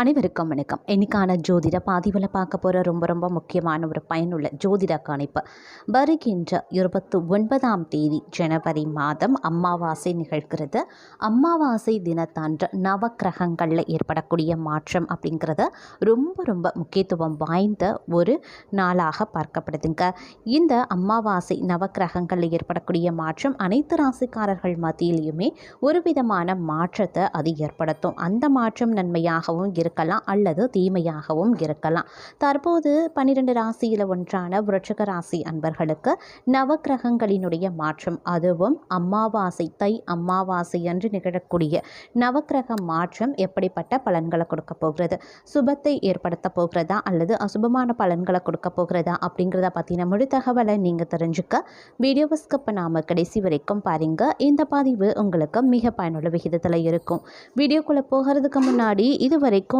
அனைவருக்கும் வணக்கம். இன்னைக்கான ஜோதிட பாதிவில் பார்க்க போகிற ரொம்ப ரொம்ப முக்கியமான ஒரு பயனுள்ள ஜோதிட கணிப்பு. வருகின்ற இருபத்தி ஒன்பதாம் தேதி ஜனவரி மாதம் அமாவாசை நிகழ்கிறது. அமாவாசை தினத்தன்று நவக்கிரகங்களில் ஏற்படக்கூடிய மாற்றம் அப்படிங்கிறது ரொம்ப ரொம்ப முக்கியத்துவம் வாய்ந்த ஒரு நாளாக பார்க்கப்படுதுங்க. இந்த அம்மாவாசை நவக்கிரகங்களில் ஏற்படக்கூடிய மாற்றம் அனைத்து ராசிக்காரர்கள் மத்தியிலையுமே ஒரு விதமான மாற்றத்தை அது ஏற்படுத்தும். அந்த மாற்றம் நன்மையாகவும் இருக்கலாம் அல்லது தீமையாகவும் இருக்கலாம். தற்போது பன்னிரெண்டு ராசியில் ஒன்றான விருட்சக ராசி அன்பர்களுக்கு நவக்கிரகங்களினுடைய மாற்றம் அதுவும் அம்மாவாசை தை அம்மாவாசை என்று நிகழக்கூடிய நவக்கிரக மாற்றம் எப்படிப்பட்ட பலன்களை கொடுக்க போகிறது? சுபத்தை ஏற்படுத்த போகிறதா அல்லது அசுபமான பலன்களை கொடுக்க போகிறதா அப்படிங்கிறத பற்றின முழு தகவலை நீங்கள் தெரிஞ்சுக்க வீடியோவை ஸ்கிப் பண்ணாமல் கடைசி வரைக்கும் பாருங்க. இந்த பதிவு உங்களுக்கு மிக பயனுள்ள விகிதத்தில் இருக்கும். வீடியோக்குள்ளே போகிறதுக்கு முன்னாடி இது வரைக்கும்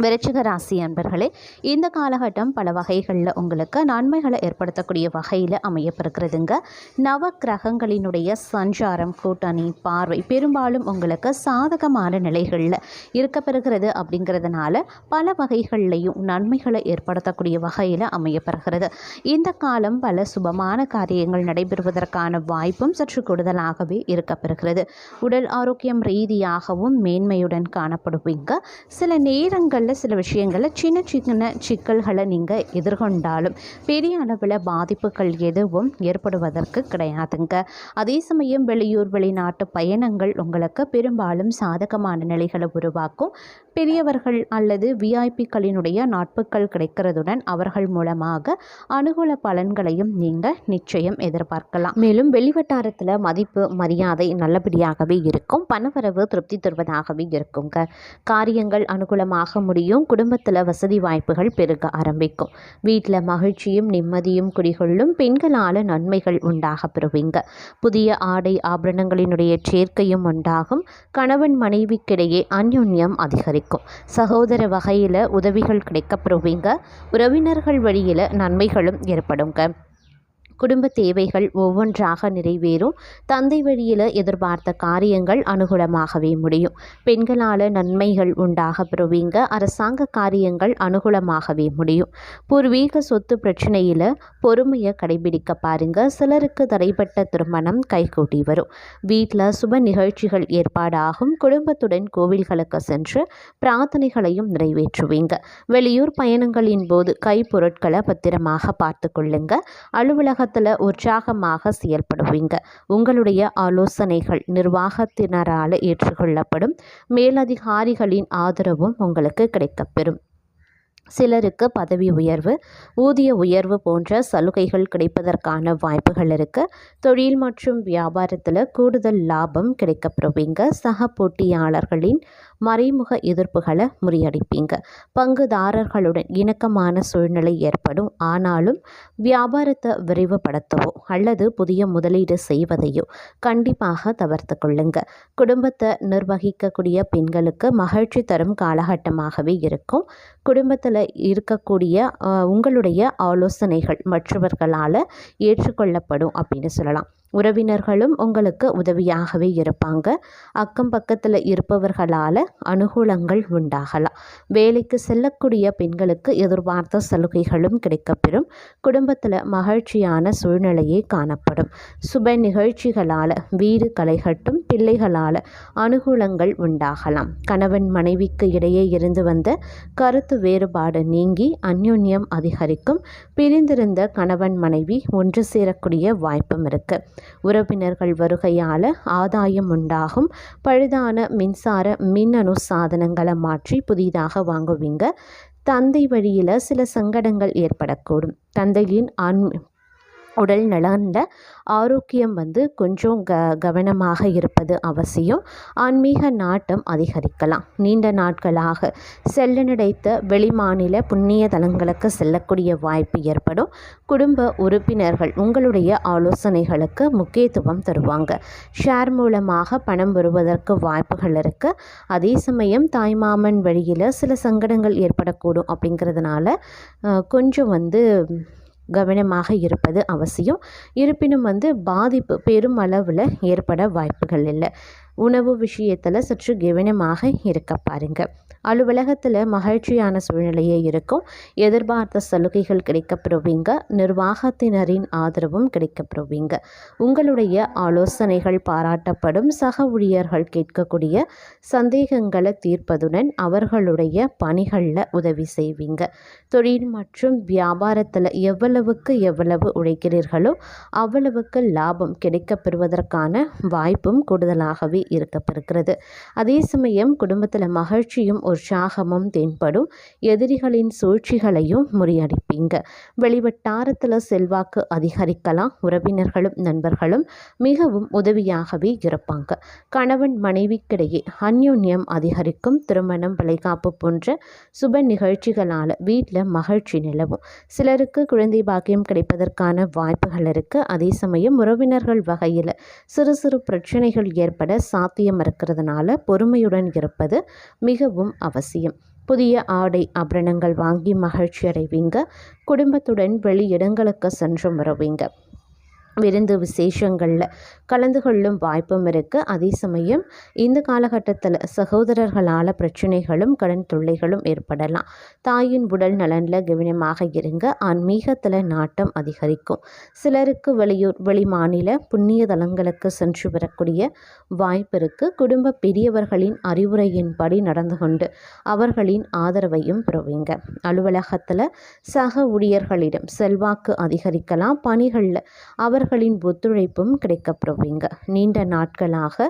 விருச்சிக ராசி அன்பர்களே இந்த காலகட்டம் பல வகைகளில் உங்களுக்கு நன்மைகளை ஏற்படுத்தக்கூடிய வகையில் அமையப்பெறுகிறதுங்க. நவ கிரகங்களினுடைய சஞ்சாரம் கூட்டணி பார்வை பெரும்பாலும் உங்களுக்கு சாதகமான நிலைகளில் இருக்கப்பெறுகிறது அப்படிங்கிறதுனால பல வகைகள்லையும் நன்மைகளை ஏற்படுத்தக்கூடிய வகையில் அமையப்பெறுகிறது. இந்த காலம் பல சுபமான காரியங்கள் நடைபெறுவதற்கான வாய்ப்பும் சற்று கூடுதலாகவே இருக்கப்பெறுகிறது. உடல் ஆரோக்கியம் ரீதியாகவும் மேன்மையுடன் காணப்படுவீங்க. சில நேரங்கள் குடும்பங்களில் சில விஷயங்களில் சின்ன சின்ன சிக்கல்களை நீங்கள் எதிர்கொண்டாலும் பெரிய அளவில் பாதிப்புகள் எதுவும் ஏற்படுவதற்கு கிடையாதுங்க. அதே சமயம் வெளியூர் வெளிநாட்டு பயணங்கள் உங்களுக்கு பெரும்பாலும் சாதகமான நிலைகளை உருவாக்கும். பெரியவர்கள் அல்லது விஐபிக்களினுடைய நாட்புக்கள் கிடைக்கிறதுடன் அவர்கள் மூலமாக அனுகூல பலன்களையும் நீங்கள் நிச்சயம் எதிர்பார்க்கலாம். மேலும் வெளிவட்டாரத்தில் மதிப்பு மரியாதை நல்லபடியாகவே இருக்கும். பணவரவு திருப்தி தருவதாகவே இருக்குங்க. காரியங்கள் அனுகூலமாக முடியும். குடும்பத்தில் வசதி வாய்ப்புகள் பெருக ஆரம்பிக்கும். வீட்டில் மகிழ்ச்சியும் நிம்மதியும் குடிகொள்ளும் பெண்களால் நன்மைகள் உண்டாக பெறுவீங்க. புதிய ஆடை ஆபரணங்களினுடைய சேர்க்கையும் உண்டாகும். கணவன் மனைவிக்கிடையே அந்யோன்யம் அதிகரிக்கும். சகோதர வகையில் உதவிகள் கிடைக்கப்பெறுவீங்க உறவினர்கள் வழியில் நன்மைகளும் ஏற்படுங்க. குடும்ப தேவைகள் ஒவ்வொன்றாக நிறைவேறும். தந்தை வழியில் எதிர்பார்த்த காரியங்கள் அனுகூலமாகவே முடியும். பெண்களால் நன்மைகள் உண்டாக பெறுவீங்க. அரசாங்க காரியங்கள் அனுகூலமாகவே முடியும். பூர்வீக சொத்து பிரச்சனையில் பொறுமையை கடைபிடிக்க பாருங்க. சிலருக்கு தடைப்பட்ட திருமணம் கைகூட்டி வரும். வீட்டில் சுப நிகழ்ச்சிகள் ஏற்பாடாகும். குடும்பத்துடன் கோவில்களுக்கு சென்று பிரார்த்தனைகளையும் நிறைவேற்றுவீங்க. வெளியூர் பயணங்களின் போது கைப்பொருட்களை பத்திரமாக பார்த்து கொள்ளுங்க. அலுவலக நிர்வாகத்தில் உற்சாகமாக செயல்படுவீங்க. உங்களுடைய ஆலோசனைகள் நிர்வாகத்தினரால் ஏற்றுக்கொள்ளப்படும். மேலதிகாரிகளின் ஆதரவும் உங்களுக்கு கிடைக்கப்பெறும். சிலருக்கு பதவி உயர்வு ஊதிய உயர்வு போன்ற சலுகைகள் கிடைப்பதற்கான வாய்ப்புகள் இருக்குது தொழில் மற்றும் வியாபாரத்தில் கூடுதல் லாபம் கிடைக்கப்பெறுவீங்க சக போட்டியாளர்களின் மறைமுக எதிர்ப்புகளை முறியடிப்பீங்க. பங்குதாரர்களுடன் இணக்கமான சூழ்நிலை ஏற்படும். ஆனாலும் வியாபாரத்தை விரைவுபடுத்தவோ அல்லது புதிய முதலீடு செய்வதையோ கண்டிப்பாக தவிர்த்து கொள்ளுங்க. குடும்பத்தை நிர்வகிக்கக்கூடிய பெண்களுக்கு மகிழ்ச்சி தரும் காலகட்டமாகவே இருக்கும். குடும்பத்தில் இருக்கக்கூடிய உங்களுடைய ஆலோசனைகள் மற்றவர்களால் ஏற்றுக்கொள்ளப்படும் அப்படின்னு சொல்லலாம். உறவினர்களும் உங்களுக்கு உதவியாகவே இருப்பாங்க. அக்கம் பக்கத்தில் இருப்பவர்களால் அனுகூலங்கள் உண்டாகலாம். வேலைக்கு செல்லக்கூடிய பெண்களுக்கு எதிர்பார்த்த சலுகைகளும் கிடைக்கப்பெறும். குடும்பத்தில் மகிழ்ச்சியான சூழ்நிலையே காணப்படும். சுப நிகழ்ச்சிகளால் வீடு களைகட்டும் பிள்ளைகளால் அனுகூலங்கள் உண்டாகலாம். கணவன் மனைவிக்கு இடையே இருந்து வந்த கருத்து வேறுபாடு நீங்கி அந்யோன்யம் அதிகரிக்கும். பிரிந்திருந்த கணவன் மனைவி ஒன்று சேரக்கூடிய வாய்ப்பும் இருக்குது உறவினர்கள் வருகையால் ஆதாயம் உண்டாகும். பழுதான மின்சார மின்னணு சாதனங்களை மாற்றி புதிதாக வாங்குவீங்க. தந்தை வழியில் சில சங்கடங்கள் ஏற்படக்கூடும். தந்தையின் ஆன்மீ உடல் நலனில் ஆரோக்கியம் வந்து கொஞ்சம் க கவனமாக இருப்பது அவசியம். ஆன்மீக நாட்டம் அதிகரிக்கலாம். நீண்ட நாட்களாக செல்லனடைத்த வெளிமாநில புண்ணிய தலங்களுக்கு செல்லக்கூடிய வாய்ப்பு ஏற்படும். குடும்ப உறுப்பினர்கள் உங்களுடைய ஆலோசனைகளுக்கு முக்கியத்துவம் தருவாங்க. ஷேர் மூலமாக பணம் வருவதற்கு வாய்ப்புகள் இருக்குது அதே சமயம் தாய்மாமன் வழியில் சில சங்கடங்கள் ஏற்படக்கூடும் அப்படிங்கிறதுனால கொஞ்சம் வந்து கவனமாக இருப்பது அவசியம். இருப்பினும் வந்து பாதிப்பு பெரும் அளவில் ஏற்பட வாய்ப்புகள் இல்லை. உணவு விஷயத்தில் சற்று கவனமாக இருக்க பாருங்கள் அலுவலகத்தில் மகிழ்ச்சியான சூழ்நிலையே இருக்கும். எதிர்பார்த்த சலுகைகள் கிடைக்கப்பெறுவீங்க நிர்வாகத்தினரின் ஆதரவும் கிடைக்கப்பெறுவீங்க உங்களுடைய ஆலோசனைகள் பாராட்டப்படும். சக ஊழியர்கள் கேட்கக்கூடிய சந்தேகங்களை தீர்ப்பதுடன் அவர்களுடைய பணிகளில் உதவி செய்வீங்க. தொழில் மற்றும் வியாபாரத்தில் எவ்வளவுக்கு எவ்வளவு உழைக்கிறீர்களோ அவ்வளவுக்கு லாபம் கிடைக்கப்பெறுவதற்கான வாய்ப்பும் கூடுதலாகவே இருக்கப்பெறுகிறது. அதே சமயம் குடும்பத்தில் மகிழ்ச்சியும் ஒரு உற்சாகமும் தென்படும். எதிரிகளின் சூழ்ச்சிகளையும் முறியடிப்பீங்க. வெளிவட்டாரத்தில் செல்வாக்கு அதிகரிக்கலாம். உறவினர்களும் நண்பர்களும் மிகவும் உதவியாகவே இருப்பாங்க. கணவன் மனைவிக்கிடையே அந்யோன்யம் அதிகரிக்கும். திருமணம் வளைகாப்பு போன்ற சுப நிகழ்ச்சிகளால் வீட்டில் மகிழ்ச்சி நிலவும். சிலருக்கு குழந்தை பாக்கியம் கிடைப்பதற்கான வாய்ப்புகள் இருக்குது அதே சமயம் உறவினர்கள் வகையில் சிறு சிறு பிரச்சனைகள் ஏற்பட சாத்தியம் இருக்கிறதுனால பொறுமையுடன் இருப்பது மிகவும் அவசியம். புதிய ஆடை ஆபரணங்கள் வாங்கி மகிழ்ச்சி அடைவீங்க குடும்பத்துடன் வெளி இடங்களுக்கு சென்று வருவீங்க. விருந்து விசேஷங்களில் கலந்து கொள்ளும் வாய்ப்பும் இருக்குது அதே சமயம் இந்த காலகட்டத்தில் சகோதரர்களால் பிரச்சனைகளும் கடன் தொல்லைகளும் ஏற்படலாம். தாயின் உடல் நலனில் கவனமாக இருங்க. ஆன்மீகத்தில் நாட்டம் அதிகரிக்கும். சிலருக்கு வெளியூர் வெளிமாநில புண்ணிய தலங்களுக்கு சென்று வரக்கூடிய வாய்ப்பு இருக்குது குடும்ப பெரியவர்களின் அறிவுரையின்படி நடந்து கொண்டு அவர்களின் ஆதரவையும் பெறுவீங்க. அலுவலகத்தில் சக ஊழியர்களிடம் செல்வாக்கு அதிகரிக்கலாம். பணிகளில் நண்பர்களின் ஒத்துழைப்பும் கிடைக்கப்பெறுவீங்க நீண்ட நாட்களாக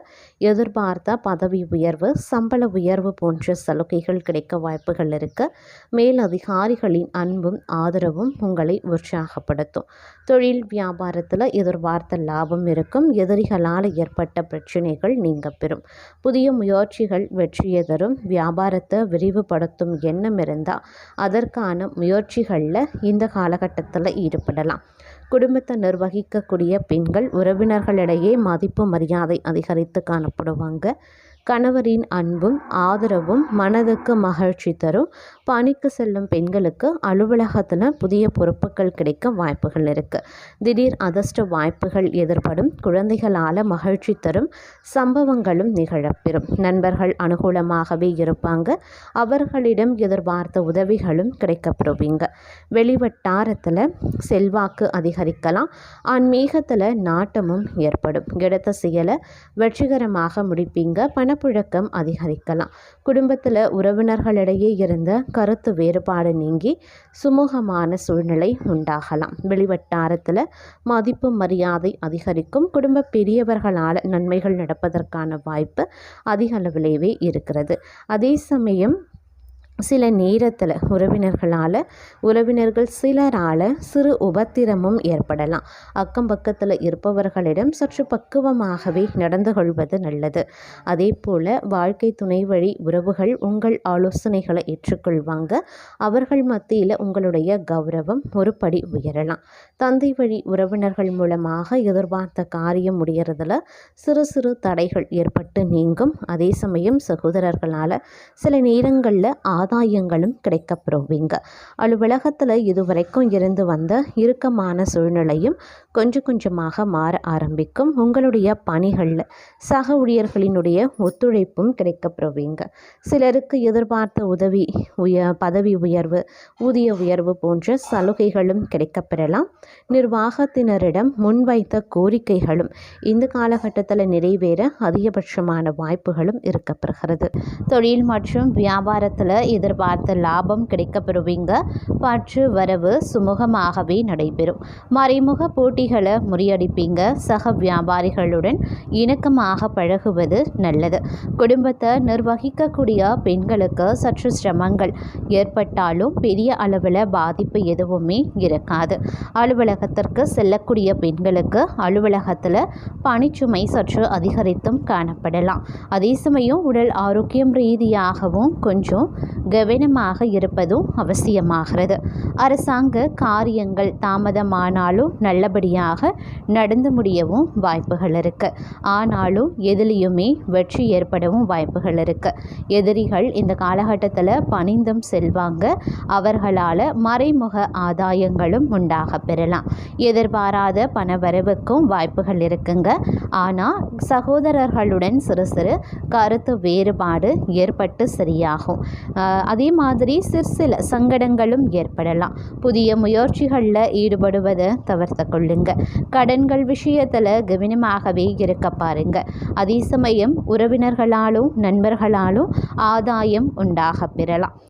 எதிர்பார்த்த பதவி உயர்வு சம்பள உயர்வு போன்ற சலுகைகள் கிடைக்க வாய்ப்புகள் இருக்க. மேல் அதிகாரிகளின் அன்பும் ஆதரவும் உங்களை உற்சாகப்படுத்தும். தொழில் வியாபாரத்தில் எதிர்பார்த்த லாபம் இருக்கும். எதிரிகளால் ஏற்பட்ட பிரச்சனைகள் நீங்க பெறும். புதிய முயற்சிகள் வெற்றியை தரும். வியாபாரத்தை விரிவுபடுத்தும் எண்ணம் இருந்தால் அதற்கான முயற்சிகளில் இந்த காலகட்டத்தில் ஈடுபடலாம். குடும்பத்தை நிர்வகிக்கக்கூடிய பெண்கள் உறவினர்களிடையே மதிப்பு மரியாதை அதிகரித்து காணப்படுவாங்க. கணவரின் அன்பும் ஆதரவும் மனதுக்கு மகிழ்ச்சி தரும். பணிக்கு செல்லும் பெண்களுக்கு அலுவலகத்தில் புதிய பொறுப்புகள் கிடைக்க வாய்ப்புகள் இருக்குது திடீர் அதிர்ஷ்ட வாய்ப்புகள் எதிர்படும் குழந்தைகளால் மகிழ்ச்சி தரும் சம்பவங்களும் நிகழப்பெறும். நண்பர்கள் அனுகூலமாகவே இருப்பாங்க. அவர்களிடம் எதிர்பார்த்த உதவிகளும் கிடைக்கப்பெறுவீங்க வெளிவட்டாரத்தில் செல்வாக்கு அதிகரிக்கலாம். ஆன்மீகத்தில் நாட்டமும் ஏற்படும். எடுத்த செயலை வெற்றிகரமாக முடிப்பீங்க. பணப்புழக்கம் அதிகரிக்கலாம். குடும்பத்தில் உறவினர்களிடையே இருந்த கருத்து வேறுபாடு நீங்கி சுமூகமான சூழ்நிலை உண்டாகலாம். வெளிவட்டாரத்தில் மதிப்பு மரியாதை அதிகரிக்கும். குடும்ப பெரியவர்களால் நன்மைகள் நடப்பதற்கான வாய்ப்பு அதிக அளவிலேயே இருக்கிறது. அதே சமயம் சில நேரத்தில் உறவினர்களால் உறவினர்கள் சிலரால் சிறு உபத்திரமும் ஏற்படலாம். அக்கம் பக்கத்தில் இருப்பவர்களிடம் சற்று பக்குவமாகவே நடந்து கொள்வது நல்லது. அதே போல் வாழ்க்கை துணை வழி உறவுகள் உங்கள் ஆலோசனைகளை ஏற்றுக்கொள்வாங்க. அவர்கள் மத்தியில் உங்களுடைய கௌரவம் ஒரு படி உயரலாம். தந்தை வழி உறவினர்கள் மூலமாக எதிர்பார்த்த காரியம் முடிகிறதுல சிறு சிறு தடைகள் ஏற்பட்டு நீங்கும். அதே சமயம் சகோதரர்களால் சில நேரங்களில் ஆதாயங்களும் கிடைக்கப்பெறுவீங்க. அலுவலகத்தில் இதுவரைக்கும் இருந்து வந்த இறுக்கமான சூழ்நிலையும் கொஞ்சம் கொஞ்சமாக மாற ஆரம்பிக்கும். உங்களுடைய பணிகளில் சக ஊழியர்களினுடைய ஒத்துழைப்பும் கிடைக்கப்பெறுவீங்க. சிலருக்கு எதிர்பார்த்த உதவி உய பதவி உயர்வு ஊதிய உயர்வு போன்ற சலுகைகளும் கிடைக்கப்பெறலாம். நிர்வாகத்தினரிடம் முன்வைத்த கோரிக்கைகளும் இந்த காலகட்டத்தில் நிறைவேற அதிகபட்சமான வாய்ப்புகளும் இருக்கப்பெறுகிறது. தொழில் மற்றும் வியாபாரத்தில் எதிர்பார்த்த லாபம் கிடைக்கப்பெறுவீங்க. பற்று வரவு சுமூகமாகவே நடைபெறும். மறைமுக போட்டிகளை முறியடிப்பீங்க. சக வியாபாரிகளுடன் இணக்கமாக பழகுவது நல்லது. குடும்பத்தை நிர்வகிக்கக்கூடிய பெண்களுக்கு சற்று சிரமங்கள் ஏற்பட்டாலும் பெரிய அளவில் பாதிப்பு எதுவுமே இருக்காது. அலுவலகத்திற்கு செல்லக்கூடிய பெண்களுக்கு அலுவலகத்தில் பணிச்சுமை சற்று அதிகரித்தும் காணப்படலாம். அதே சமயம் உடல் ஆரோக்கியம் ரீதியாகவும் கொஞ்சம் கவனமாக இருப்பதும் அவசியமாகிறது. அரசாங்க காரியங்கள் தாமதமானாலும் நல்லபடியாக நடந்து முடியவும் வாய்ப்புகள் இருக்கு. ஆனாலும் எதிலையுமே வெற்றி ஏற்படவும் வாய்ப்புகள் இருக்கு. எதிரிகள் இந்த காலகட்டத்தில் பணிந்தும் செல்வாங்க. அவர்களால் மறைமுக ஆதாயங்களும் உண்டாக பெறலாம். எதிர்பாராத பணவரவுக்கும் வாய்ப்புகள் இருக்குங்க. ஆனால் சகோதரர்களுடன் சிறு சிறு கருத்து வேறுபாடு ஏற்பட்டு சரியாகும். ஆஹ் அதே மாதிரி சிறு சில சங்கடங்களும் ஏற்படலாம். புதிய முயற்சிகளில் ஈடுபடுவதை தவிர்த்து கொள்ளுங்க. கடன்கள் விஷயத்தில் கவனமாகவே இருக்க பாருங்க. அதே சமயம் உறவினர்களாலும் நண்பர்களாலும் ஆதாயம் உண்டாக பெறலாம்.